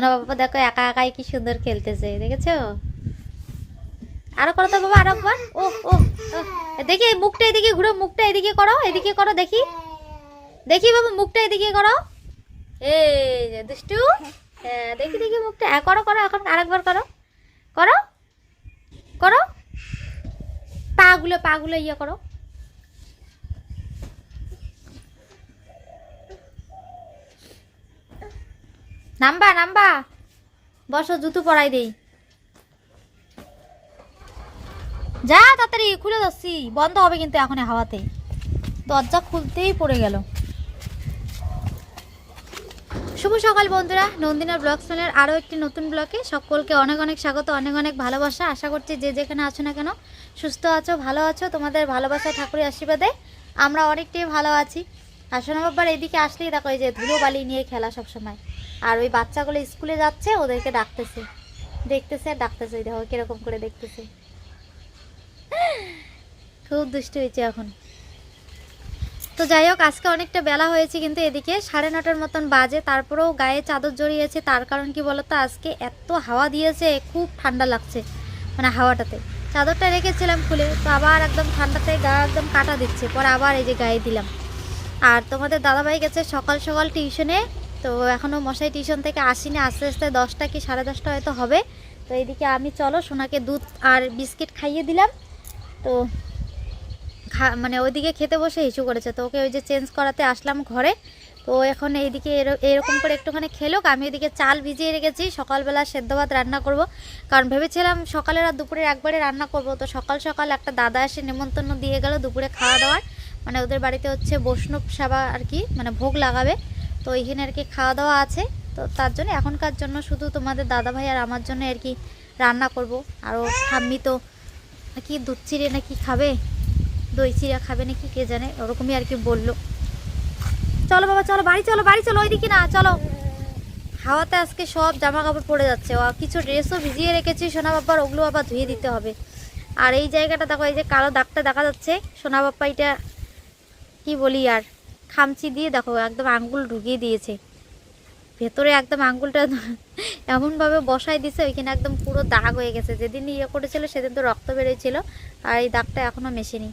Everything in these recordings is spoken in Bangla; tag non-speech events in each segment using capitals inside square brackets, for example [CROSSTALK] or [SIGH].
সোনা বাবা দেখো একা একাই কি সুন্দর খেলতেছে দেখেছ? আরও করো তো বাবা আরও একবার। ও ও। দেখি মুখটা এদিকে ঘুরো মুখটা এদিকে করো এদিকে করো দেখি। দেখি বাবা মুখটা এদিকে করো। এই দুষ্টু। হ্যাঁ দেখি দেখি মুখটা। হ্যাঁ, করো করো এখন আরেকবার করো। করো? করো? পাগুলো পাগুলো ইয়ে করো। নাম্বা নাম্বা। বসো, জুতো পরাই দেই। যা, তাড়াতাড়ি, খুলে যাচ্ছি। বন্ধ হবে কিন্তু এখন হাওয়াতে। দরজা খুলতেই পড়ে গেল। শুভ সকাল, বন্ধুরা। নন্দিনা ব্লগ চ্যানেলের আরও একটি নতুন ব্লগে সকলকে অনেক অনেক স্বাগত, অনেক অনেক ভালোবাসা। আশা করছি যে যেখানে আছো না কেন, সুস্থ আছো, ভালো আছো, তোমাদের ভালোবাসা, ঠাকুরের আশীর্বাদে আমরা অনেকটাই ভালো আছি। আর সোনা বাবার এদিকে আসলেই দেখো, এই যে ধুলো বালি নিয়ে খেলা সব সময় আর ওই বাচ্চাগুলো স্কুলে যাচ্ছে, ওদেরকে ডাকতেছে। দেখতেছে আর ডাকতেছে দেখো কীরকম করে দেখতেছে। খুব দুষ্ট হয়েছে এখন। তো যাই হোক, আজকে অনেকটা বেলা হয়েছে কিন্তু এদিকে সাড়ে নটার মতন বাজে, তারপরেও গায়ে চাদর জড়িয়েছে। তার কারণ কি বলতো, আজকে এত হাওয়া দিয়েছে, খুব ঠান্ডা লাগছে মানে হাওয়াটাতে। চাদরটা রেখেছিলাম খুলে, তো আবার একদম ঠান্ডাতে গা একদম কাটা দিচ্ছে। পরে আবার এই যে গায়ে দিলাম। আর তোমাদের দাদাভাই গেছে সকাল সকাল টিউশনে তো এখনও মশাই টিউশন থেকে আসিনি, আস্তে আস্তে দশটা কি সাড়ে দশটা হয়তো হবে। তো এইদিকে আমি, চলো, সোনাকে দুধ আর বিস্কিট খাইয়ে দিলাম। তো খা মানে ওইদিকে খেতে বসে ইস্যু করেছে। তো ওকে ওই যে চেঞ্জ করাতে আসলাম ঘরে। তো এখন এইদিকে এর- এরকম করে একটুখানি খেলুক। আমি ওইদিকে চাল ভিজিয়ে রেখেছি। সকালবেলা সেদ্ধ ভাত রান্না করব। কারণ ভেবেছিলাম সকালের আর দুপুরের একবারে রান্না করব। তো সকাল সকাল একটা দাদা এসে নেমন্তন্ন দিয়ে গেল দুপুরে খাওয়া দাওয়ার। মানে ওদের বাড়িতে হচ্ছে বৈষ্ণব সেবা আর কি মানে ভোগ লাগাবে। তো এইখানে আর কি খাওয়া দাওয়া আছে। তো তার জন্য এখনকার জন্য শুধু তোমাদের দাদা ভাই আর আমার জন্য আর কি রান্না করব। আরও ঠাম্মি তো কি দুধ চিড়ে নাকি খাবে, দই চিড়া খাবে নাকি কে জানে, ওরকমই আর কি বলল। চলো বাবা, চলো, বাড়ি চলো বাড়ি চলো, ওইদিকে না, চলো। হাওয়াতে আজকে সব জামা কাপড় পড়ে যাচ্ছে। ও, কিছু ড্রেসও ভিজিয়ে রেখেছি, সোনা বাবার ওগুলো আবার ধুয়ে দিতে হবে। আর এই জায়গাটা দেখো, এই যে কালো দাগটা দেখা যাচ্ছে, সোনা বাপ্পা এটা কি বলি আর। খামচি দিয়ে দেখো, একদম আঙ্গুল ঢুকিয়ে দিয়েছে। ভেতরে একদম আঙ্গুলটা [LAUGHS] এমনভাবে বসাই দিছে, ওইখানে একদম পুরো দাগ হয়ে গেছে। যেদিন ইয়ে করেছিল, সেদিন তো রক্ত বেরিয়েছিল, আর এই দাগটা এখনও মেশেনি।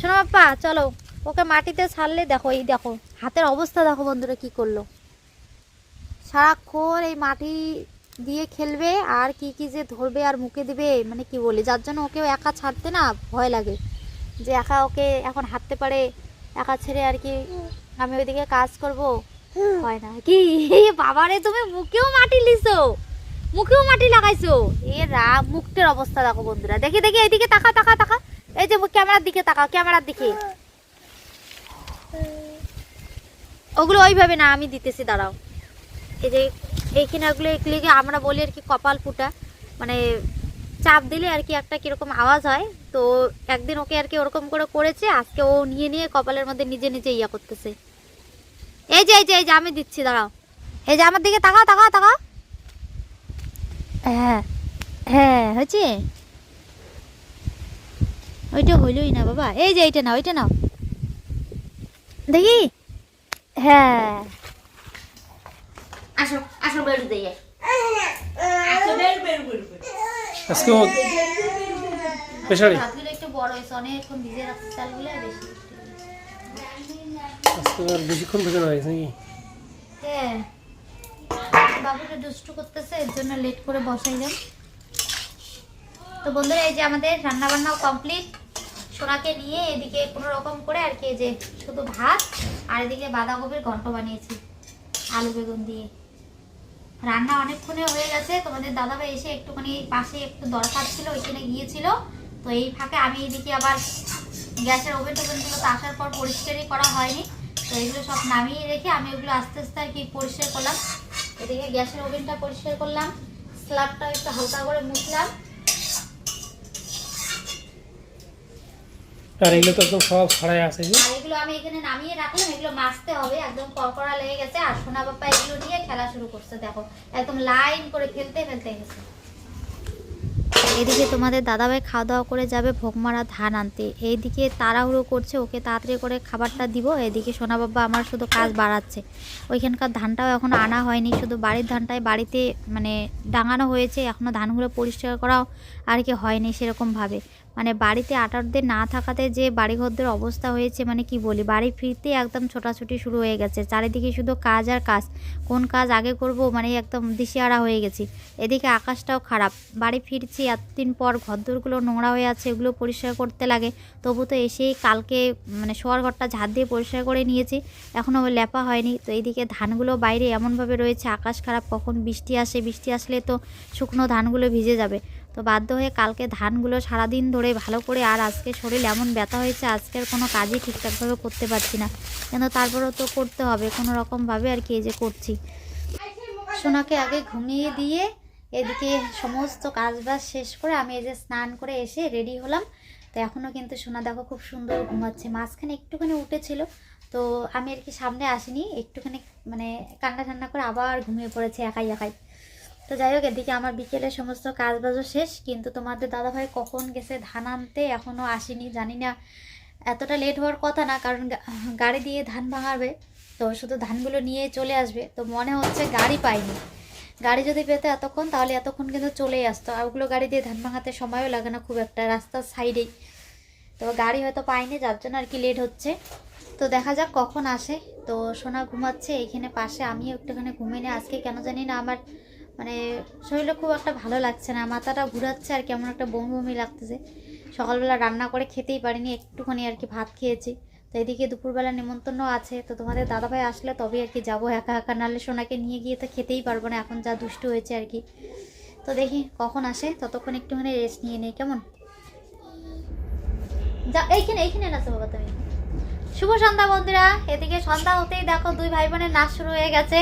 শোনো বাপ্পা, চলো, ওকে মাটিতে ছাড়লে দেখো, এই দেখো, হাতের অবস্থা দেখো বন্ধুরা কি করল। সারাক্ষণ এই মাটি দিয়ে খেলবে, আর কি কি যে ধরবে আর মুখে দিবে মানে কি বলি, যার জন্য ওকেও একা ছাড়তে না ভয় লাগে। যে একা ওকে এখন হাঁটতে পারে একা ছেড়ে আর কি আমি ওইদিকে কাজ করব। হয় না। কি? বাবারে তুমি মুখেও মাটি লিছো। মুখেও মাটি লাগাইছো। এ রা মুখটার অবস্থা দেখো বন্ধুরা। দেখি দেখি এইদিকে তাকা তাকা তাকা এই যে ক্যামেরার দিকে তাকা ক্যামেরার দিকে। ওগুলো ওইভাবে না আমি দিতেছি দাঁড়াও। এই যে এই কিনাগুলো এগুলিকে আমরা বলি আর কি কপাল ফুটা। মানে চাপ দিলে আর কি একটা কীরকম আওয়াজ হয়। তো একদিন ওকে আর কি ওরকম করে করেছে, আজকে ও নিয়ে নিয়ে কপালের মধ্যে নিজে নিজে ইয়া করতেছে। এই যে এই যে এই যে, আমি দিচ্ছি, দাঁড়াও। এই যে, আমার দিকে তাকাও তাকাও তাকাও। হ্যাঁ হ্যাঁ হয়েছে? ওইটা হইলই না বাবা। এই যে, এইটা নাও ওইটা নাও। দেখি? হ্যাঁ। আসো আসো, বেরু দিয়ে আসো বেরু বেরু বেরু। আজকে বেশিক্ষণ হয়েছে নাকি? হ্যাঁ। দুষ্টু করতেছে, এর জন্য লেট করে বসাইলাম তো বন্ধুরা, এই যে আমাদের কমপ্লিট সোনাকে নিয়ে এদিকে করে আর কি যে শুধু ভাত আর এদিকে বাঁধাকপির ঘন্ট বানিয়েছি, আলু বেগুন দিয়ে। রান্না অনেকক্ষণে হয়ে গেছে। তোমাদের দাদাভাই এসে একটুখানি পাশে একটু দরকার ছিল, ওইখানে গিয়েছিল। তো এই ফাঁকে আমি এদিকে আবার গ্যাসের ওভেন টোভেনগুলো তো আসার পর পরিষ্কারই করা হয়নি। তো এগুলো সব নামিয়ে রেখে আমি ওগুলো আস্তে আস্তে আর কি পরিষ্কার করলাম। এদিকে গ্যাসের ওভেনটা পরিষ্কার করলাম। স্ল্যাবটা একটু হালকা করে মুছলাম। আর এগুলো তো একদম সব ছাড়াই আছে এগুলো আমি এখানে নামিয়ে রাখলাম, এগুলো মাছতে হবে, একদম কড়কড়া লেগে গেছে। আর সোনা বাপ্পা এগুলো নিয়ে খেলা শুরু করছে, দেখো, একদম লাইন করে খেলতে ফেলতে গেছে। এদিকে তোমাদের দাদাভাই খাওয়া দাওয়া করে যাবে ভোগমারা ধান আনতে। এইদিকে তাড়াহুড়ো করছে, ওকে তাড়াতাড়ি করে খাবারটা দিব। এদিকে সোনা বাবা আমার শুধু কাজ বাড়াচ্ছে। ওইখানকার ধানটাও এখনও আনা হয়নি, শুধু বাড়ির ধানটাই বাড়িতে মানে ডাঙানো হয়েছে। এখনও ধানগুলো পরিষ্কার করাও আর কি হয়নি সেরকমভাবে। মানে বাড়িতে আটারদের না থাকাতে যে বাড়িঘরদের অবস্থা হয়েছে মানে কি বলি? বাড়ি ফিরতে একদম ছোটাছুটি শুরু হয়ে গেছে। চারিদিকে শুধু কাজ আর কাজ। কোন কাজ আগে করব মানে একদম দিশেহারা হয়ে গেছি। এদিকে আকাশটাও খারাপ। বাড়ি ফিরছি, এতদিন পর ঘরদোরগুলো নোংরা হয়ে আছে, এগুলো পরিষ্কার করতে লাগে। তবু তো এসেই কালকে মানে শোয়ার ঘরটা ঝাড় দিয়ে পরিষ্কার করে নিয়েছি। এখনও লেপা হয়নি। তো এইদিকে ধানগুলো বাইরে এমনভাবে রয়েছে, আকাশ খারাপ, কখন বৃষ্টি আসে? বৃষ্টি আসলে তো শুকনো ধানগুলো ভিজে যাবে। তো বাধ্য হয়ে কালকে ধানগুলো সারাদিন ধরে ভালো করে আর আজকে শরীর এমন ব্যথা হয়েছে, আজকের কোনো কাজই ঠিকঠাকভাবে করতে পারছি না। কিন্তু তারপরেও তো করতে হবে, কোনো রকমভাবে আর কি এই যে করছি। সোনাকে আগে ঘুমিয়ে দিয়ে এদিকে সমস্ত কাজবাজ শেষ করে আমি এই যে স্নান করে এসে রেডি হলাম। তো এখনও কিন্তু সোনা দেখো খুব সুন্দর ঘুমাচ্ছে। মাঝখানে একটুখানি উঠেছিল, তো আমি আর কি সামনে আসিনি, একটুখানি মানে কান্না ঠান্না করে আবার ঘুমিয়ে পড়েছে একাই একাই। তো যাই হোক, এদিকে আমার বিকেলে সমস্ত কাজ বাজও শেষ, কিন্তু তোমাদের দাদাভাই কখন গেছে ধান আনতে এখনও আসেনি জানি না এতটা লেট হওয়ার কথা না, কারণ গাড়ি দিয়ে ধান ভাঙাবে, তো শুধু ধানগুলো নিয়ে চলে আসবে। তো মনে হচ্ছে গাড়ি পাইনি। গাড়ি যদি পেতো এতক্ষণ, তাহলে এতক্ষণ কিন্তু চলেই আসতো। আর ওগুলো গাড়ি দিয়ে ধান ভাঙাতে সময়ও লাগে না খুব একটা, রাস্তার সাইডেই। তো গাড়ি হয়তো পাইনি, যার জন্য আর কি লেট হচ্ছে। তো দেখা যাক কখন আসে। তো সোনা ঘুমাচ্ছে এইখানে পাশে আমিও একটুখানি ঘুমিয়ে আজকে কেন জানি না আমার মানে শরীরে খুব একটা ভালো লাগছে না, মাথাটা ঘুরাচ্ছে আর কেমন একটা বমি বমি লাগতেছে। সকালবেলা রান্না করে খেতেই পারিনি, একটুখানি আর কি ভাত খেয়েছি। তো এদিকে দুপুরবেলা নিমন্ত্রণ আছে, তো তোমাদের দাদাভাই আসলে তবে আর কি যাব একা একা, নাহলে সোনাকে নিয়ে গিয়ে তো খেতেই পারব না, এখন যা দুষ্ট হয়েছে আর কি। তো দেখি কখন আসে, ততক্ষণ একটুখানি রেস্ট নিয়ে নেই, কেমন? যা, এইখানে এইখানে নাচো বাবা তুমি। শুভ সন্ধ্যা বন্ধুরা। এদিকে সন্ধ্যা হতেই দেখো দুই ভাই বোনের নাচ শুরু হয়ে গেছে।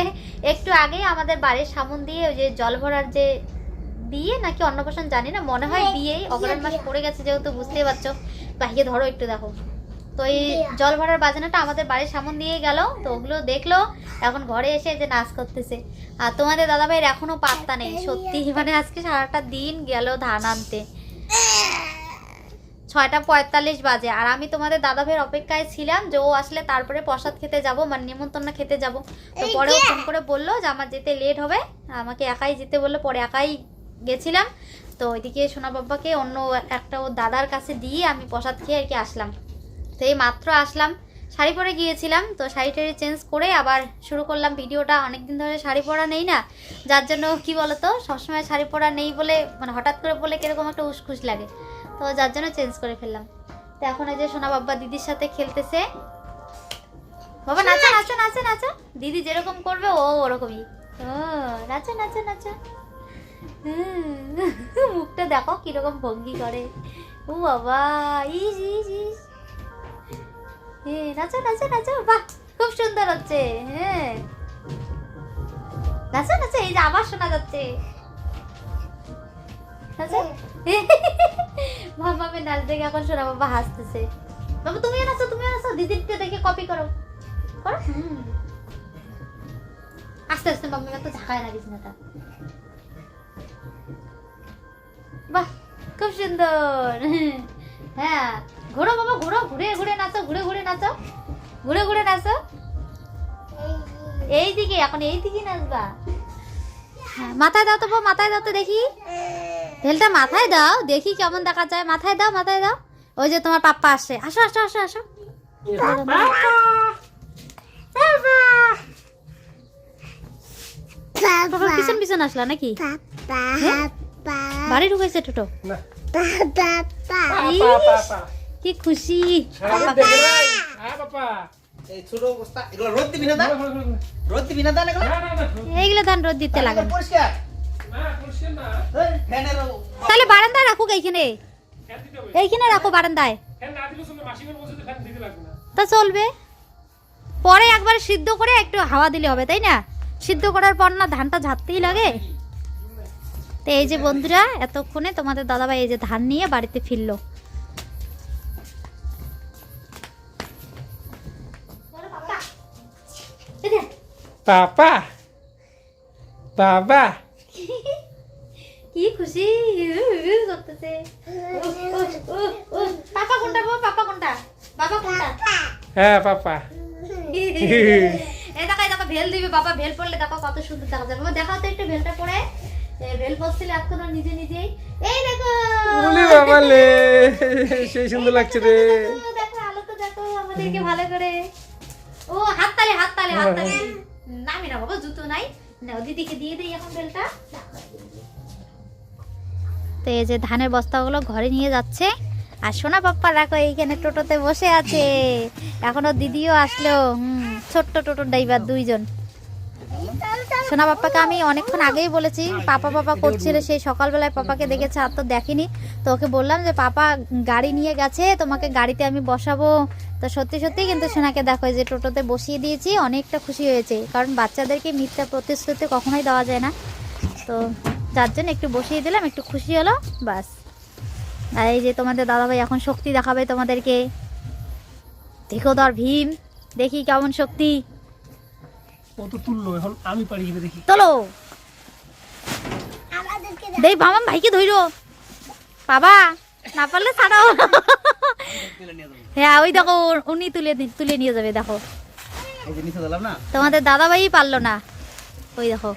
একটু আগে আমাদের বাড়ির সামন দিয়ে ওই যে জল ভরার যে বিয়ে নাকি অন্নপ্রাশন জানি না মনে হয় বিয়েই। অগ্রহণ মাস পড়ে গেছে যেহেতু বুঝতেই পারছ। বাহিরে ধরো একটু দেখো। তো এই জল ভরার বাজনাটা আমাদের বাড়ির সামন দিয়ে গেল। তো ওগুলো দেখল এখন ঘরে এসে যে নাচ করতেছে। আর তোমাদের দাদাভাইয়ের এখনও পাত্তা নেই সত্যি মানে আজকে সারাটা দিন গেল ধান আনতে। ছয়টা পঁয়তাল্লিশ বাজে। আর আমি তোমাদের দাদা ভাইয়ের অপেক্ষায় ছিলাম যে ও আসলে তারপরে প্রসাদ খেতে যাব মানে নিমন্ত্রণ খেতে যাব। তো পরে ও ফোন করে বলল যে আমার যেতে লেট হবে আমাকে একাই যেতে বলল পরে একাই গেছিলাম। তো ওইদিকে সোনা বাবাকে অন্য একটা ওর দাদার কাছে দিয়ে আমি প্রসাদ খেয়ে আর কি আসলাম। তো এই মাত্র আসলাম শাড়ি পরে গিয়েছিলাম। তো শাড়ি টাড়ি চেঞ্জ করে আবার শুরু করলাম ভিডিওটা। অনেকদিন ধরে শাড়ি পরা নেই না যার জন্য কি বলতো সবসময় শাড়ি পরা নেই বলে মানে হঠাৎ করে বলে কীরকম একটা উসখুস লাগে। তো যার জন্য চেঞ্জ করে ফেললাম। তো এখন এই যে সোনা বাবা দিদির সাথে খেলতেছে। বাবা নাচো নাচো নাচো নাচো। দিদি যেরকম করবে ও ওরকমই। ও নাচো নাচো নাচো। মুখটা দেখো কীরকম ভঙ্গি করে। ও বাবা ইস ইস ইস। নাচো নাচো নাচো। বাহ খুব সুন্দর হচ্ছে। হ্যাঁ। নাচো নাচো এই যে আবার শোনা যাচ্ছে। নাচো। মামামের নাচ দেখে এখন শোনা বাবা হাসতেছে। বাবা তুমিও নাচো তুমিও নাচো দিদিরকে দেখে কপি করো। করো। আস্তে আস্তে মাম্মি তো ঝাঁকায় না বিছানাটা বাহ খুব সুন্দর। হ্যাঁ ঘোরো বাবা ঘোরো ঘুরে ঘুরে নাচো ঘুরে ঘুরে নাচো। ঘুরে ঘুরে নাচো। এই দিকে এখন এই দিকে নাচবা। হ্যাঁ, মাথায় দাও তো মাথায় দাও তো দেখি। ঢেলটা মাথায় দাও দেখি কেমন দেখা যায়। মাথায় দাও মাথায় দাও। ওই যে তোমার পাপ্পা আসছে। আসো আসো আসো আসো। পাপা পিছন পিছন আসলা নাকি? হ্যাঁ? বাড়ি ঢুকেছে টোটো কি খুশি। হ্যাঁ, না, এইগুলো ধান রোদ দিতে লাগে পরিষ্কার। তাহলে বারান্দায় রাখুক এইখানে। এইখানে রাখো বারান্দায়। তা চলবে। পরে একবার সিদ্ধ করে একটু হাওয়া দিলে হবে, তাই না? সিদ্ধ করার পর না ধানটা ঝাড়তেই লাগে। তো এই যে বন্ধুরা, এতক্ষণে তোমাদের দাদাভাই এই যে ধান নিয়ে বাড়িতে ফিরলো। বাবা বাবা। [LAUGHS] কি খুশি? করতেছে। পাপা কোনটা পাপা কোনটা? বাবা কোনটা? হ্যাঁ পাপা। এই দেখো দেখো ভেল দিবে। বাবা ভেল পড়লে দেখো কত সুন্দর দেখা যাবে। বাবা দেখাও তো একটু ভেলটা এ, ভেল পড়ছিল এখনও নিজে নিজেই। এই দেখো! বলি বাবা লে সেই সুন্দর লাগছে রে। দেখো, দেখো আলো তো দেখো আমাদেরকে ভালো করে। ও হাত তালে হাত তালে হাত তালে নামি না বাবা জুতো নাই। নাও দিদিকে দিয়ে দিই এখন বেলটা। তো এই যে ধানের বস্তাগুলো ঘরে নিয়ে যাচ্ছে। আর সোনা পাপ্পা দেখো এইখানে টোটোতে বসে আছে। এখনও দিদিও আসলো। হুম ছোট্ট টোটো ড্রাইভার দুইজন। সোনা পাপ্পাকে আমি অনেকক্ষণ আগেই বলেছি পাপা পাপা করছিল সেই সকালবেলায় পাপাকে দেখেছে আর তো দেখেনি। তো ওকে বললাম যে পাপা গাড়ি নিয়ে গেছে তোমাকে গাড়িতে আমি বসাবো। তো সত্যি সত্যি কিন্তু সোনাকে দেখো যে টোটোতে বসিয়ে দিয়েছি অনেকটা খুশি হয়েছে। কারণ বাচ্চাদেরকে মিথ্যা প্রতিশ্রুতি কখনোই দেওয়া যায় না। তো যার জন্য একটু বসিয়ে দিলাম একটু খুশি হলো বাস আর এই যে তোমাদের দাদাভাই এখন শক্তি দেখাবে তোমাদেরকে। দেখো তো আর ভীম দেখি কেমন শক্তি। কত তুললো এখন? আমি পারি কিনা দেখি। চলো দেই বামাম ভাইকে ধইরো বাবা না পারলে ছাড়াও। হ্যাঁ ওই দেখো উনি তুলে তুলে নিয়ে যাবে দেখো। এই যে নিচে দিলাম না? তোমাদের দাদাভাই পারল না। ওই দেখো।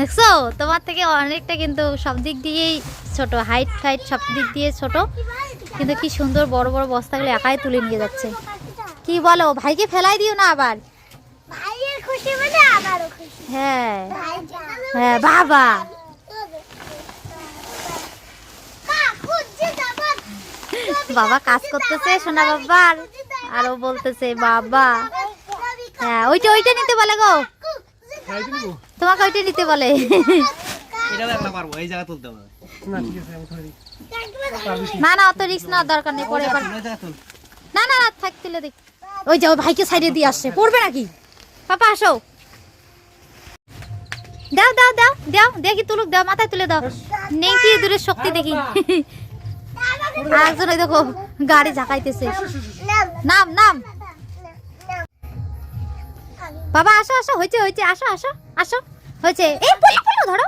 দেখছ? তোমার থেকে অনেকটা কিন্তু সব দিক দিয়েই ছোট। হাইট ফাইট সব দিক দিয়ে ছোট। কিন্তু কি সুন্দর বড় বড় বস্তাগুলো একাই তুলে নিয়ে যাচ্ছে। কি বলো ভাইকে ফেলাই দিও না আবার। ভাইয়ের খুশি মানে আমারও খুশি। হ্যাঁ। ভাই হ্যাঁ বাবা। বাবা কাজ করতেছে সোনা বাবার। আর ও বলতেছে বাবা। হ্যাঁ ওইটা ওইটা নিতে বলে গো। তোমাকে ওইটা নিতে বলে। এটাও একলা পারব এই জায়গা তুলতে হবে। না না না অত রিস্ক নেওয়ার দরকার নেই পরে না না না থাক তুলে দেখ ওই যাও ভাইকে সাইডে দিয়ে আসছে। পড়বে নাকি? পাপা আসো। দাও দাও দাও দাও দেখি তুলুক দাও মাথায় তুলে দাও। নেংটি দূরের শক্তি দেখি। আর একজন ওই দেখো গাড়ি ঝাঁকাইতেছে। নাম নাম। বাবা, আসো আসো, হয়েছে হয়েছে, আসো আসো আসো, হয়েছে। এই পড়ল পড়ল ধরো।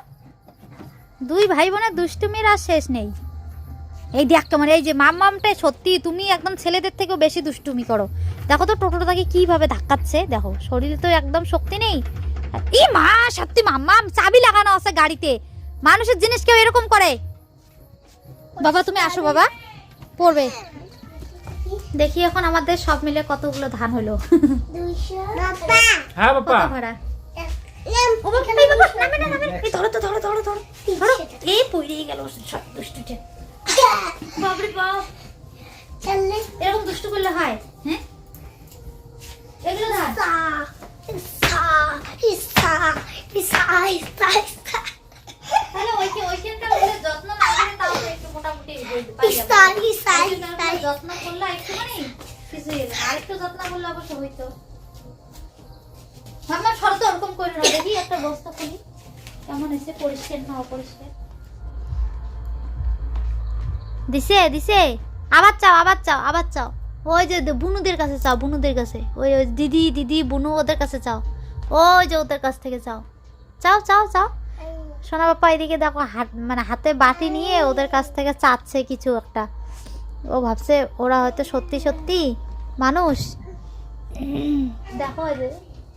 দুই ভাই বোনের দুষ্টুমির আর শেষ নেই। এই দেখ তোমার, এই যে মামমামটাই সত্যি তুমি একদম ছেলেদের থেকেও বেশি দুষ্টুমি করো। দেখো তো টোটোটাকে কীভাবে ধাক্কাচ্ছে। দেখো, শরীরে তো একদম শক্তি নেই। এই মা, সত্যি মাম্মাম, চাবি লাগানো আছে গাড়িতে। মানুষের জিনিস কেউ এরকম করে। বাবা তুমি আসো বাবা। পড়বে। দেখি এখন আমাদের সব মিলে কতগুলো ধান হলো। হ্যাঁ বাবা। ভাড়া? এই বাবা, নামে না, নামে না। এই ধরো তো ধরো ধরো ধরো। ধরো। এই পড়েই গেল সব দুষ্টুটে। বাপরে বাপ। চলে এরকম দুষ্টু করলে হয় হ্যাঁ? এগুলো ধান ইসা ইসা ইসা ইসা ইসা তাহলে ওইকে ওইখানকার যত্ন না করে তাও একটু মোটামুটি যত্ন করলে একটুখানি কিছু ইয়ে না। আরেকটু যত্ন করলে অবশ্য হইতো। ভাবলাম শরত ওরকম করে না দেখি একটা বস্তা খুলি। কেমন হয়েছে? পরিষ্কার না অপরিষ্কার? দিছে দিছে। আবার চাও আবার চাও আবার চাও। ওই যে বুনুদের কাছে চাও বুনুদের কাছে। ওই ওই দিদি দিদি বুনু ওদের কাছে চাও। ওই যে ওদের কাছ থেকে চাও। চাও চাও চাও। সোনা বাপ্পা এদিকে দেখো হাত মানে হাতে বাটি নিয়ে ওদের কাছ থেকে চাচ্ছে কিছু একটা ও ভাবছে ওরা হয়তো সত্যি সত্যি মানুষ দেখো যে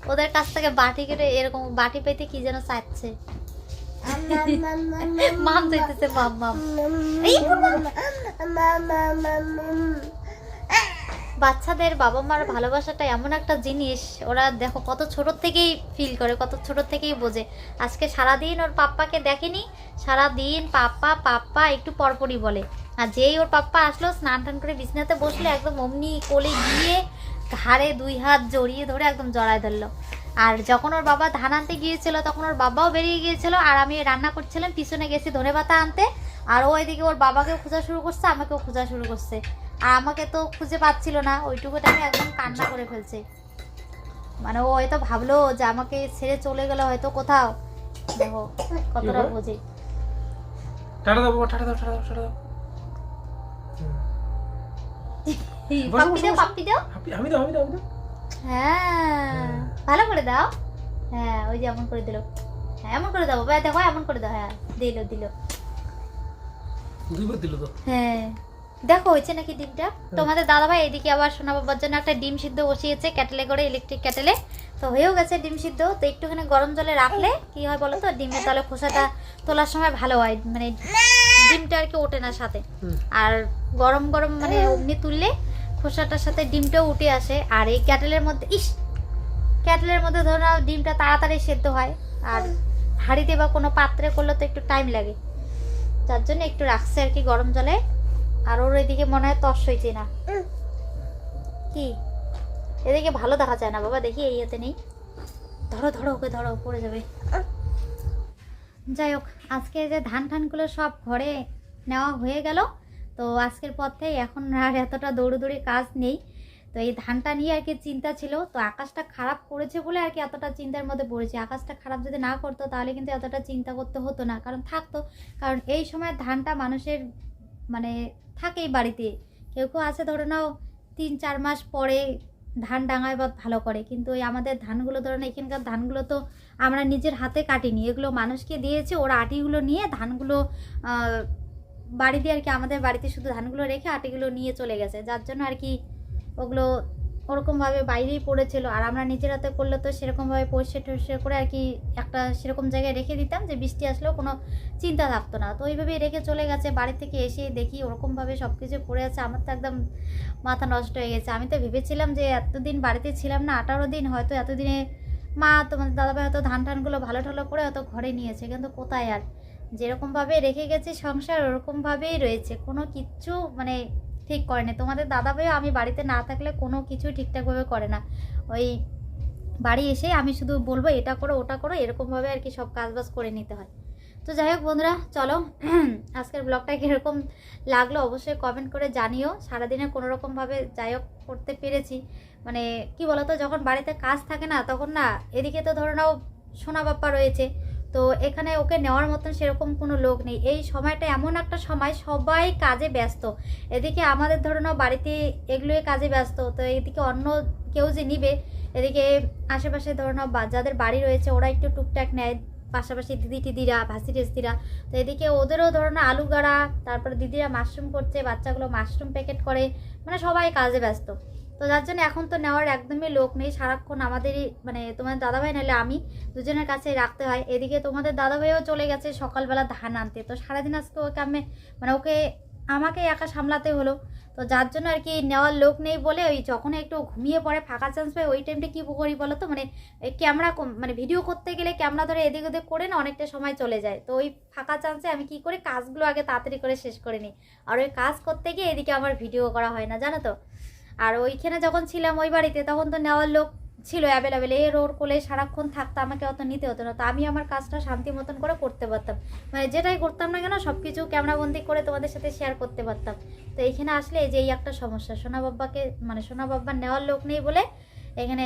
ওদের কাছ থেকে বাটি কেটে এরকম বাটি পেতে কি যেন চাচ্ছে মাম চাইতেছে মাম মাম বাচ্চাদের বাবা মার ভালোবাসাটা এমন একটা জিনিস, ওরা দেখো কত ছোট থেকেই ফিল করে, কত ছোট থেকেই বোঝে। আজকে সারাদিন ওর পাপ্পাকে দেখেনি, সারাদিন পাপ্পা পাপ্পা একটু পরপরই বলে। আর যেই ওর পাপ্পা আসলো, স্নান টান করে বিছনাতে বসলে, একদম অমনি কোলে গিয়ে ঘাড়ে দুই হাত জড়িয়ে ধরে একদম জড়ায় ধরলো। আর যখন ওর বাবা ধান আনতে গিয়েছিল, তখন ওর বাবাও বেরিয়ে গিয়েছিল, আর আমি রান্না করছিলাম, পিছনে গেছি ধনে পাতা আনতে। আর ও এদিকে ওর বাবাকেও খোঁজা শুরু করছে, আমাকেও খোঁজা শুরু করছে। আর আমাকে তো খুঁজে পাচ্ছিল না ওইটুকু টাইমে একদম কান্না করে ফেলছে। মানে ও হয়তো ভাবলো যে আমাকে ছেড়ে চলে গেলে হয়তো কোথাও। দেখো কতটা বোঝে। টাটা দাও টাটা দাও টাটা দাও টাটা দাও। পাপ্পি দাও পাপ্পি দাও। আমি আমি দাও আমি দাও আমি দাও। হ্যাঁ ভালো করে দাও। হ্যাঁ ওই যেমন করে দিল। হ্যাঁ এমন করে দাও দেখো এমন করে দাও। হ্যাঁ দিল দিল। দুইবার দিল তো। হ্যাঁ। দেখো হয়েছে নাকি ডিমটা? তোমাদের দাদাভাই এদিকে আবার সোনা বাবার জন্য একটা ডিম সিদ্ধ বসিয়েছে ক্যাটেলে করে ইলেকট্রিক ক্যাটেলে তো হয়েও গেছে ডিম সিদ্ধ। তো একটুখানি গরম জলে রাখলে কি হয় বলো তো ডিমের তাহলে খোসাটা তোলার সময় ভালো হয় মানে ডিমটা আর কি ওঠে না সাথে। আর গরম গরম মানে অমনি তুললে খোসাটার সাথে ডিমটাও উঠে আসে। আর এই ক্যাটেলের মধ্যে ইস! ক্যাটেলের মধ্যে ধরো ডিমটা তাড়াতাড়ি সেদ্ধ হয়। আর হাঁড়িতে বা কোনো পাত্রে করলে তো একটু টাইম লাগে। যার জন্য একটু রাখছে আর কি গরম জলে। আর ওর এদিকে মনে হয় তস হয়েছে না। কি? এদিকে ভালো দেখা যায় না বাবা দেখি এই হাতে নেই। ধরো ধরো ওকে ধরো পড়ে যাবে। যাই হোক আজকে যে ধান ঠানগুলো সব ঘরে নেওয়া হয়ে গেল তো আজকের পর থেকে এখন আর এতটা দৌড়োদৌড়ি কাজ নেই। তো এই ধানটা নিয়ে আর কি চিন্তা ছিল তো আকাশটা খারাপ করেছে বলে আর কি এতটা চিন্তার মধ্যে পড়েছে। আকাশটা খারাপ যদি না করতো তাহলে কিন্তু এতটা চিন্তা করতে হতো না। কারণ থাকতো কারণ এই সময় ধানটা মানুষের মানে থাকেই বাড়িতে। কেউ কেউ আছে ধরে নাও, তিন চার মাস পরে ধান ডাঙায় বা ভালো করে। কিন্তু ওই আমাদের ধানগুলো ধরে না এখানকার ধানগুলো তো আমরা নিজের হাতে কাটিনি। এগুলো মানুষকে দিয়েছে, ওরা আটিগুলো নিয়ে ধানগুলো বাড়িতে আর কি আমাদের বাড়িতে শুধু ধানগুলো রেখে আটিগুলো নিয়ে চলে গেছে। যার জন্য আর কি ওগুলো ওরকমভাবে বাইরেই পড়েছিল। আর আমরা নিজের হাতে করলে তো সেরকমভাবে পরিষ্কার টরিষ্কার করে আর কি একটা সেরকম জায়গায় রেখে দিতাম যে বৃষ্টি আসলেও কোনো চিন্তা থাকতো না। তো ওইভাবেই রেখে চলে গেছে। বাড়ি থেকে এসে দেখি ওরকমভাবে সব কিছু পড়ে আছে। আমার তো একদম মাথা নষ্ট হয়ে গেছে। আমি তো ভেবেছিলাম যে এতদিন বাড়িতে ছিলাম না, আঠারো দিন হয়তো এতদিনে মা তোমাদের দাদাভাই হয়তো ধান টানগুলো ভালো ঠালো করে হয়তো ঘরে নিয়েছে। কিন্তু কোথায় আর? যেরকমভাবে রেখে গেছে সংসার, ওরকমভাবেই রয়েছে। কোনো কিচ্ছু মানে ঠিক করে করেনি তোমাদের দাদাভাইও আমি বাড়িতে না থাকলে কোনো কিছু ঠিকঠাকভাবে করে না। ওই বাড়ি এসে আমি শুধু বলব, এটা করো, ওটা করো, এরকমভাবে আর কি সব কাজবাজ করে নিতে হয়। তো যাই হোক বন্ধুরা, চলো, [CLEARS THROAT] আজকের ব্লগটা কীরকম লাগল অবশ্যই কমেন্ট করে জানিও। সারাদিনে কোনো রকমভাবে যাই হোক করতে পেরেছি। মানে কি বলতো, যখন বাড়িতে কাজ থাকে না, তখন না, এদিকে তো ধরে নাও সোনা বাপ্পা রয়েছে। তো এখানে ওকে নেওয়ার মতন সেরকম কোনো লোক নেই। এই সময়টা এমন একটা সময়, সবাই কাজে ব্যস্ত। এদিকে আমাদের ধরে বাড়িতে এগুলোই কাজে ব্যস্ত, তো এদিকে অন্য কেউ যে নিবে, এদিকে আশেপাশে ধরে যাদের বাড়ি রয়েছে ওরা একটু টুকটাক নেয়, পাশাপাশি দিদি টিদিরা, ভাসি টেস্তিরা তো এদিকে ওদেরও ধরো আলু গাড়া তারপরে দিদিরা মাশরুম করছে, বাচ্চাগুলো মাশরুম প্যাকেট করে মানে সবাই কাজে ব্যস্ত। তো যার জন্য এখন তো নেওয়ার একদমই লোক নেই। সারাক্ষণ আমাদেরই মানে তোমাদের দাদাভাই নাহলে আমি দুজনের কাছে রাখতে হয়। এদিকে তোমাদের দাদাভাইও চলে গেছে সকালবেলা ধান আনতে। তো সারাদিন আজকে ওকে আমি মানে ওকে, আমাকে একা সামলাতে হলো। তো যার জন্য আর কি নেওয়ার লোক নেই বলে ওই যখন একটু ঘুমিয়ে পড়ে, ফাঁকা চান্স পাই ওই টাইমটা কী করি বলো তো? মানে ক্যামেরা মানে ভিডিও করতে গেলে ক্যামেরা ধরে এদিক ওদিক করে না অনেকটা সময় চলে যায়। তো ওই ফাঁকা চান্সে আমি কি করি, কাজগুলো আগে তাড়াতাড়ি করে শেষ করে নিই। আর ওই কাজ করতে গিয়ে এদিকে আমার ভিডিও করা হয় না, জানো তো? আর ওইখানে যখন ছিলাম ওই বাড়িতে, তখন তো নেওয়ার লোক ছিল অ্যাভেলেবেল এর ওর কোলে সারাক্ষণ থাকতো, আমাকে অত নিতে হতো না। তো আমি আমার কাজটা শান্তি মতন করে করতে পারতাম। মানে যেটাই করতাম না কেন সব কিছু ক্যামেরাবন্দি করে তোমাদের সাথে শেয়ার করতে পারতাম। তো এইখানে আসলে এই যে এই একটা সমস্যা, সোনা বাব্বাকে মানে সোনা বাব্বার নেওয়ার লোক নেই বলে এখানে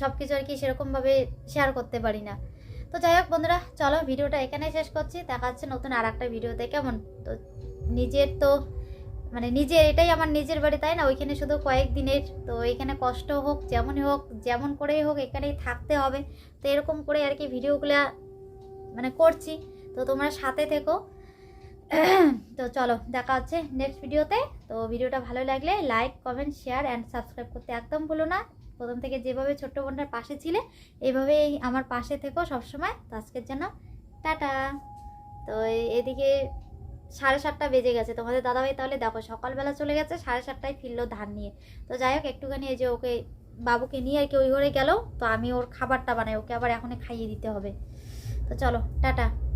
সব কিছু আর কি সেরকমভাবে শেয়ার করতে পারি না। তো যাই হোক বন্ধুরা, চলো ভিডিওটা এখানে শেষ করছি। দেখা হচ্ছে নতুন আর একটা ভিডিওতে, কেমন? তো নিজের তো মানে নিজের এটাই আমার নিজের বাড়ি, তাই না? ওইখানে শুধু কয়েকদিনের, তো এখানে কষ্ট হোক, যেমনই হোক, যেমন করেই হোক, এখানেই থাকতে হবে। তো এরকম করে আর কি ভিডিওগুলো মানে করছি। তো তোমরা সাথে থেকো। [CLEARS THROAT] তো চলো, দেখা হচ্ছে নেক্সট ভিডিওতে। তো ভিডিওটা ভালো লাগলে like comment share and subscribe করতে একদম ভুলো না। প্রথম থেকে যেভাবে ছোট্ট বোনটার পাশে ছিলে এইভাবেই আমার পাশে থেকো সবসময়। তো আজকের জন্য, টাটা। তো এদিকে সাড়ে সাতটা বেজে গেছে। তোমাদের দাদাভাই তাহলে দেখো, সকালবেলা চলে গেছে, সাড়ে সাতটায় ফিরলো ধান নিয়ে। তো যাই হোক, একটুখানি এই যে ওকে, বাবুকে নিয়ে আর কি ওই ঘরে গেল। তো আমি ওর খাবারটা বানাই, ওকে আবার এখনই খাইয়ে দিতে হবে। তো চলো, টাটা।